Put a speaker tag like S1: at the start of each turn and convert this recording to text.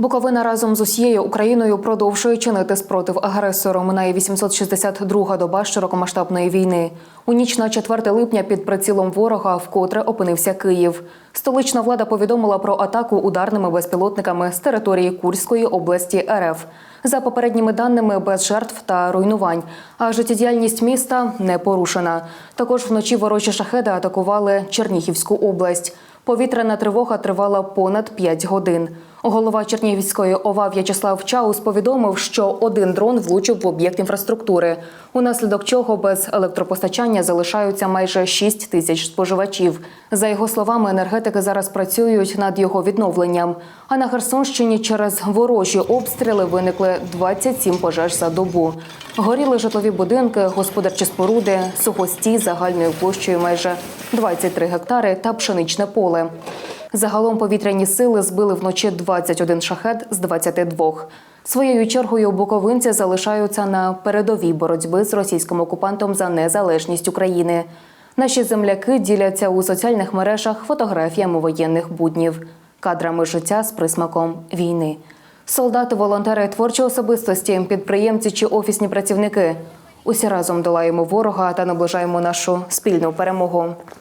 S1: Буковина разом з усією Україною продовжує чинити спротив агресору. Минає 862-га доба широкомасштабної війни. У ніч на 4 липня під прицілом ворога вкотре опинився Київ. Столична влада повідомила про атаку ударними безпілотниками з території Курської області РФ. За попередніми даними, без жертв та руйнувань. А життєдіяльність міста не порушена. Також вночі ворожі шахеди атакували Чернігівську область. Повітряна тривога тривала понад 5 годин. Голова Чернігівської ОВА В'ячеслав Чаус повідомив, що один дрон влучив в об'єкт інфраструктури, унаслідок чого без електропостачання залишаються майже 6 тисяч споживачів. За його словами, енергетики зараз працюють над його відновленням. А на Херсонщині через ворожі обстріли виникли 27 пожеж за добу. Горіли житлові будинки, господарчі споруди, сухості загальною площею майже 23 гектари та пшеничне поле. Загалом повітряні сили збили вночі 21 шахет з 22. Своєю чергою буковинці залишаються на передовій боротьби з російським окупантом за незалежність України. Наші земляки діляться у соціальних мережах фотографіями воєнних буднів, кадрами життя з присмаком війни. Солдати, волонтери, творчі особистості, підприємці чи офісні працівники. Усі разом долаємо ворога та наближаємо нашу спільну перемогу.